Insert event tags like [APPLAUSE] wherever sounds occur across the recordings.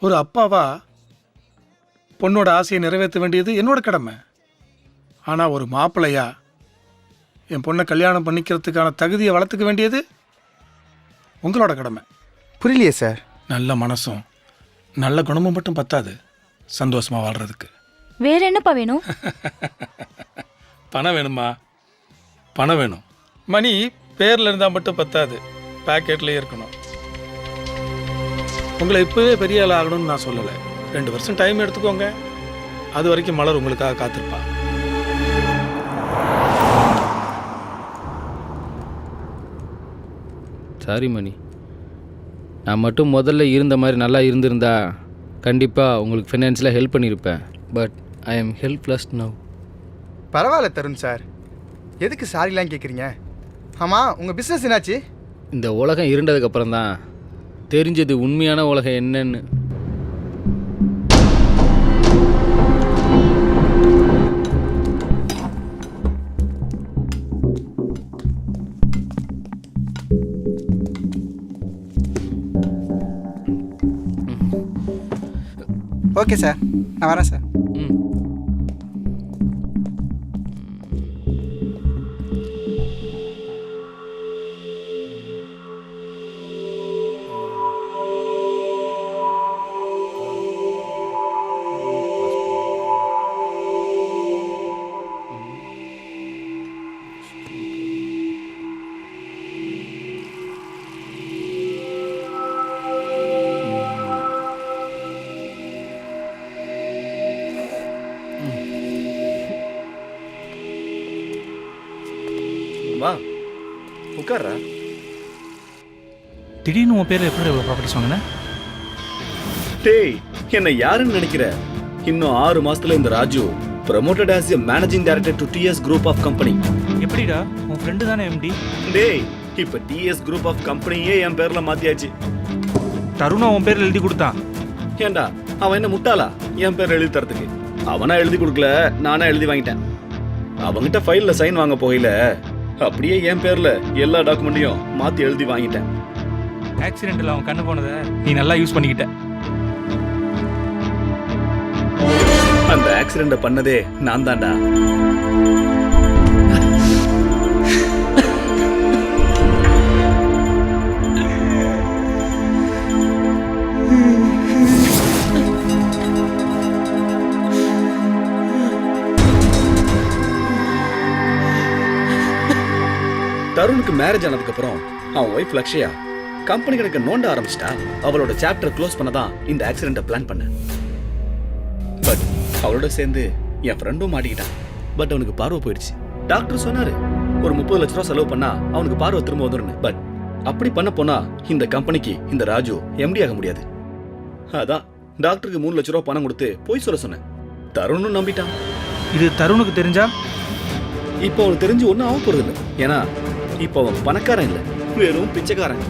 ஒரு அப்பாவா பொண்ணோட ஆசையை நிறைவேற்ற வேண்டியது என்னோட கடமை. ஆனால் ஒரு மாப்பிள்ளையா என் பொண்ணை கல்யாணம் பண்ணிக்கிறதுக்கான தகுதியை வளர்த்துக்க வேண்டியது உங்களோட கடமை. புரியலையே சார். நல்ல மனசும் நல்ல குணமும் மட்டும் பத்தாது சந்தோஷமா வாழ்றதுக்கு. வேற என்னப்பா வேணும்? [LAUGHS] பணம் வேணுமா? பணம் வேணும். மணி பேரில் இருந்தால் மட்டும் பத்தாது. பேக்கெட்லேயே இருக்கணும். உங்களை இப்போவே பெரிய ஆள் ஆகணும்னு நான் சொல்லலை. ரெண்டு வருஷம் டைம் எடுத்துக்கோங்க. அது வரைக்கும் மலர் உங்களுக்காக காத்திருப்பா. சாரி மணி. நான் மட்டும் முதல்ல இருந்த மாதிரி நல்லா இருந்திருந்தா கண்டிப்பாக உங்களுக்கு ஃபினான்ஷியலாக ஹெல்ப் பண்ணியிருப்பேன் but I am helpless now பரவாயில்ல தருண் சார். எதுக்கு சாரிலாம் கேட்குறீங்க ஆமாம் உங்கள் பிஸ்னஸ் என்னாச்சு? இந்த உலகம் இருண்டதுக்கப்புறம் தான் தெரிஞ்சது உண்மையான உலகம் என்னன்னு. ஓகே சார் நான் வரேன் சார். வா உட்கார்றா. திடீர்னு உன் பேரில் எப்படி இவ்வளோ ப்ராப்பர்ட்டிஸ் வாங்கினேன் டேய் என்ன யாருன்னு நினைக்கிற? இன்னும் ஆறு மாசத்துல இந்த Raju promoted as a managing director to DS group of company எப்படிடா? உன் ஃப்ரெண்டு தானே எம்டி டேய் இப்ப டிஎஸ் குரூப் ஆஃப் கம்பெனியே என் பேர்ல மாத்தியாச்சு. தருணா உன் பேரில் எழுதி கொடுத்தான். ஏன்டா அவன் என்ன முட்டாளா? என் பேர் எழுதி தரதுக்கு அவனா எழுதி கொடுக்கல நானா எழுதி வாங்கிட்டேன். அவங்கிட்ட ஃபைல்ல சைன் வாங்க போகையில அப்படியே என் பேர்ல எல்லா டாக்குமெண்ட்டையும் மாத்தி எழுதி வாங்கிட்டேன். ஆக்சிடென்ட்டில் அவன் கண்ணு போனதை நீ நல்லா யூஸ் பண்ணிக்கிட்ட. அந்த ஆக்சிடென்ட பண்ணதே நான் தான்டா. தருணுக்கு மேரேஜ் ஆனதுக்கு அப்புறம் அவன் ஒய்ஃப் லக்ஷயா கம்பெனி கணக்க நோண்ட ஆரம்பிச்சிட்டா. அவளோட சாப்டர் க்ளோஸ் பண்ணதான் இந்த ஆக்சிடென்ட பிளான் பண்ணேன். பட் அவளோட சேர்ந்து என் ஃப்ரெண்டும் மாட்டிக்கிட்டான். பட் அவனுக்கு பார்வை போயிடுச்சு. டாக்டர் சொன்னாரு ஒரு முப்பது லட்ச ரூபா செலவு பண்ணா அவனுக்கு பார்வை திரும்ப வந்துடும் பட் அப்படி பண்ண போனா இந்த கம்பெனிக்கு இந்த ராஜு எம்டி ஆக முடியாது. அதான் டாக்டருக்கு மூணு லட்ச ரூபா பணம் கொடுத்து போய் சொல்ல சொன்னேன். தருணும் நம்பிட்டான். இது தருணுக்கு தெரிஞ்சா? இப்போ அவனுக்கு தெரிஞ்சு ஒன்றும் ஆக போறது இல்லை ஏன்னா இப்போ அவன் பணக்காரன் இல்லை. வெறும் பிச்சைக்காரன்.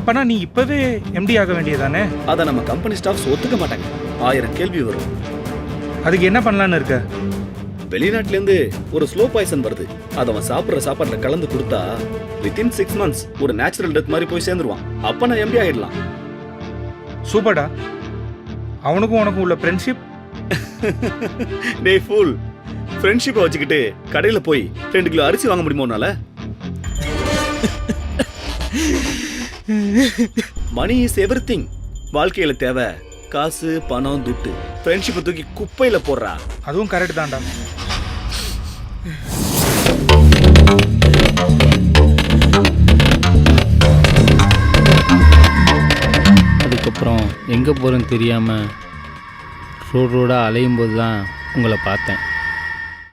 அப்பனா நீ இப்போவே எம்டி ஆக வேண்டியதானே? அதை நம்ம கம்பெனி ஸ்டாஃப்ஸ் ஒத்துக்க மாட்டாங்க. ஆயிரம் கேள்வி வரும். அதுக்கு என்ன பண்ணலான்னு இருக்க? வெளிநாட்டுல இருந்து ஒரு ஸ்லோ பாய்சன் வருது. அதை அவன் சாப்பிடுற சாப்பாடுல கலந்து கொடுத்தா வித்தின் சிக்ஸ் மந்த்ஸ் ஒரு நேச்சுரல் டெத் மாதிரி போய் சேர்ந்துருவான். அப்ப நான் எம்டி ஆயிடலாம். சூப்பர்டா. அவனுக்கும் உனக்கும் உள்ள ஃப்ரெண்ட்ஷிப் டேய் ஃபூல் ஃப்ரெண்ட்ஷிப்பை வச்சுக்கிட்டு கடையில போய் ரெண்டு கிலோ அரிசி வாங்க முடியுமா உன்னால? மணி இஸ் எவ்ரி வாழ்க்கையில தேவை காசு பணம் துட்டு. ஃப்ரெண்ட்ஷிப்பை தூக்கி குப்பையில போடுறா. அதுவும் கரெக்ட் தான்டா. அதுக்கப்புறம் எங்கே போகிறேன்னு தெரியாமல் ரோட் ரோடாக அலையும் போது தான் உங்களை பார்த்தேன்.